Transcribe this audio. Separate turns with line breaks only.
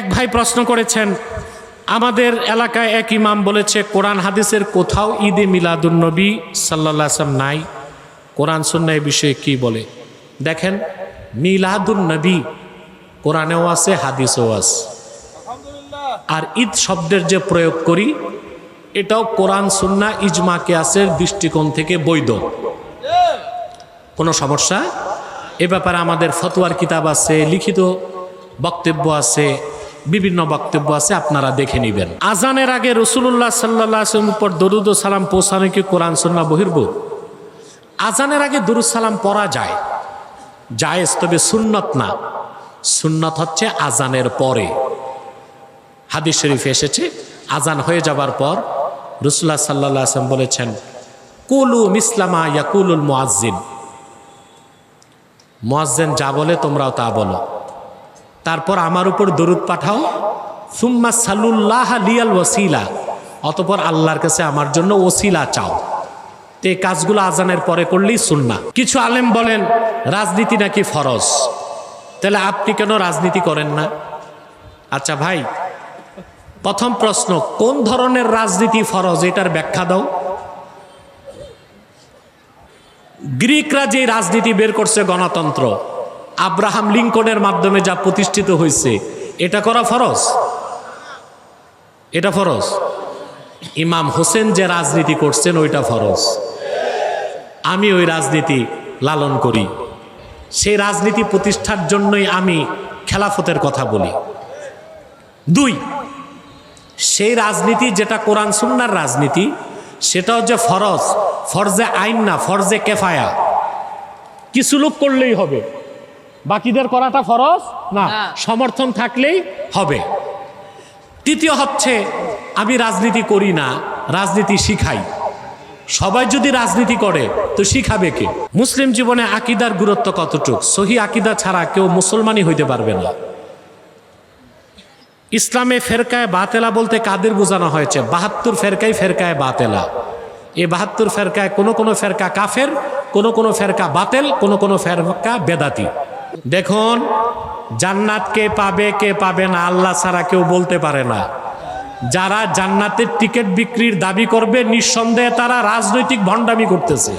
এক ভাই প্রশ্ন করেছেন আমাদের এলাকায় এক ইমাম বলেছে কোরআন হাদিসের কোথাও ঈদে মিলাদুন্নবী সাল্লাহ আসলাম নাই। কোরআন সুন্না এই বিষয়ে কি বলে? দেখেন মিলাদুন্নবী কোরআনেও আছে হাদিসেও আছে। আর ঈদ শব্দের যে প্রয়োগ করি এটাও কোরআন সুন্না ইজমা কেয়াসের দৃষ্টিকোণ থেকে বৈধ। কোনো সমস্যা? এ ব্যাপারে আমাদের ফতোয়ার কিতাব আছে লিখিত বক্তব্য আছে। বিভিন্ন বক্তব্য আছে, আপনারা দেখে নেবেন। আজানের আগে রসুল্লাহ সাল্লাহ আসলাম উপর দরুদ সালাম পৌঁছানো কি কোরআন সুন্না বহির্ভূত? আজানের আগে দরুদ সালাম পড়া যায়। জায়েজ, তবে সুন্নত না। সুন্নত হচ্ছে আজানের পরে। হাদিস শরীফে এসেছে, আজান হয়ে যাবার পর রসুল্লাহ সাল্লাহ আসলাম বলেছেন, কুলু মিসলামা ইয়াকুলুল মুআজ্জিন। মুয়াজ্জিন যা বলে তোমরাও তা বলো। তারপর আমার উপর দরুদ পাঠাও। সুম্মা সাল্লুল্লাহ লিয়াল ওসিলা অতপর আল্লাহর কাছে আমার জন্য ওসিলা চাও। তো এই কাজগুলো আজানের পরে করলেই সুন্না কিছু আলেম বলেন, রাজনীতি নাকি ফরজ? তাহলে আপনি কেন রাজনীতি করেন না? আচ্ছা ভাই, প্রথম প্রশ্ন, কোন ধরনের রাজনীতি ফরজ? এটার ব্যাখ্যা দাও। গ্রিকরা যে রাজনীতি বের করছে গণতন্ত্র আব্রাহাম লিঙ্কনের মাধ্যমে যা প্রতিষ্ঠিত হয়েছে, এটা করা ফরজ? এটা ফরজ? ইমাম হোসেন যে রাজনীতি করছেন, ওইটা ফরজ। আমি ওই রাজনীতি লালন করি। সেই রাজনীতি প্রতিষ্ঠার জন্যই আমি খেলাফতের কথা বলি। দুই, সেই রাজনীতি যেটা কোরআন সুন্নার রাজনীতি সেটা হচ্ছে ফরজ, ফরজে আইন না, ফরজে কেফায়া। কিছু লোক করলেই হবে। বাকিদের করাটা ফরজ?
না।
সমর্থন থাকলেই হবে। তৃতীয় হচ্ছে আমি রাজনীতি করি না রাজনীতি শিখাই। সবাই যদি রাজনীতি করে তো শিখাবে কে? মুসলিম জীবনে আকিদার গুরুত্ব কতটুক? সহি আকিদা ছাড়া কেউ মুসলমানই হইতে পারবে না। ইসলামে ফেরকায় বাতেলা বলতে কাদের বোঝানো হয়েছে? বাহাত্তর ফেরকায় ফেরকায় বাতেলা। এই বাহাত্তর ফেরকায় কোনো কোনো ফেরকা কাফের কোনো কোনো ফেরকা বাতেল কোনো কোনো ফেরকা বেদাতি। দেখুন, জান্নাত কে পাবে কে পাবে না, আল্লাহ ছাড়া কেউ বলতে পারে না। যারা জান্নাতের টিকিট বিক্রির দাবি করবে, নিঃসন্দেহে তারা রাজনৈতিক ভণ্ডামি করতেছে।